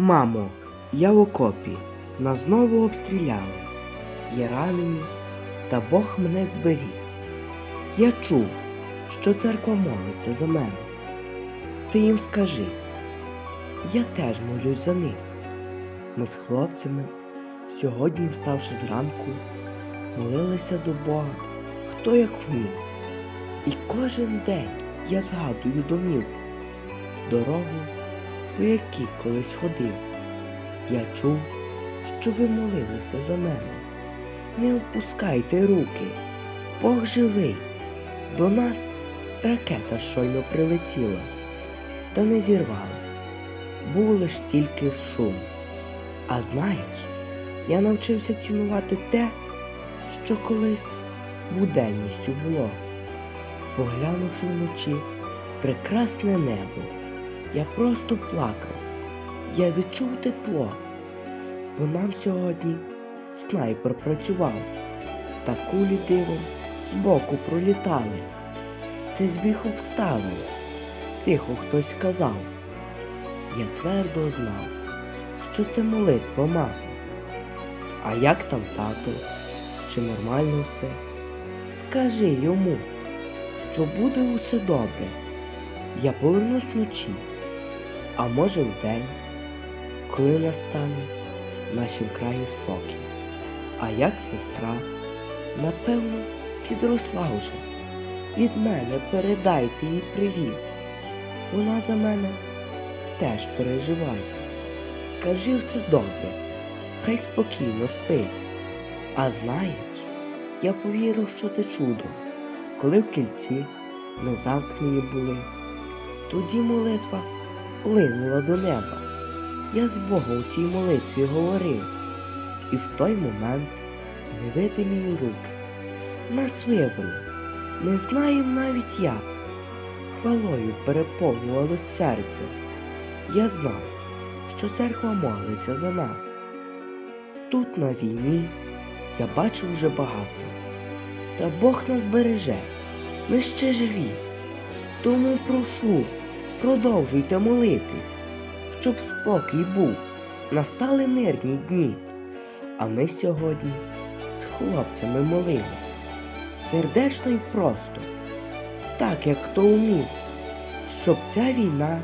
Мамо, я в окопі, нас знову обстріляли. Є ранені, та Бог мене зберіг. Я чув, що церква молиться за мене. Ти їм скажи, я теж молюсь за них. Ми з хлопцями, сьогодні, вставши зранку, молилися до Бога, хто як вмів. І кожен день я згадую домівку, дорогу, по якій колись ходив. Я чув, що ви молилися за мене. Не опускайте руки, Бог живий. До нас ракета щойно прилетіла, та не зірвалась. Був лиш тільки шум. А знаєш, я навчився цінувати те, що колись буденністю було. Поглянувши вночі прекрасне небо, я просто плакав. Я відчув тепло, бо нам сьогодні снайпер працював, та кулі дивом збоку пролітали. Це збіг обставин, тихо хтось сказав. Я твердо знав, що це молитва мами. А як там тато? Чи нормально все? Скажи йому, що буде усе добре. Я повернусь вночі, а може вдень, коли настане в нашім краї спокій. А як сестра, напевно, підросла вже. Від мене передайте їй привіт. Вона за мене теж переживає. Кажи все добре, хай спокійно спить. А знаєш, я повірив, що це чудо, коли в кільці ми замкнені були. Тоді молитва плинула до неба. Я з Богом у цій молитві говорив, і в той момент невидимі руки нас вивели, не знаєм навіть як. Хвалою переповнювалось серце. Я знав, що церква молиться за нас. Тут на війні я бачив вже багато. Та Бог нас береже, ми ще живі. Тому прошу, продовжуйте молитись, щоб спокій був, настали мирні дні. А ми сьогодні з хлопцями молились, сердечно і просто, так як хто умів, щоб ця війна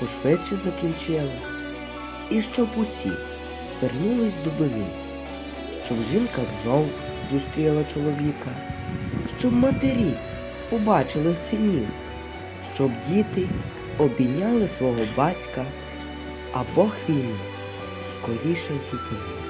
пошвидше закінчилась, і щоб усі вернулись до домів, щоб жінка знов зустріла чоловіка, щоб матері побачили синів, щоб діти обійняли свого батька, а Бог він скоріше зупинив.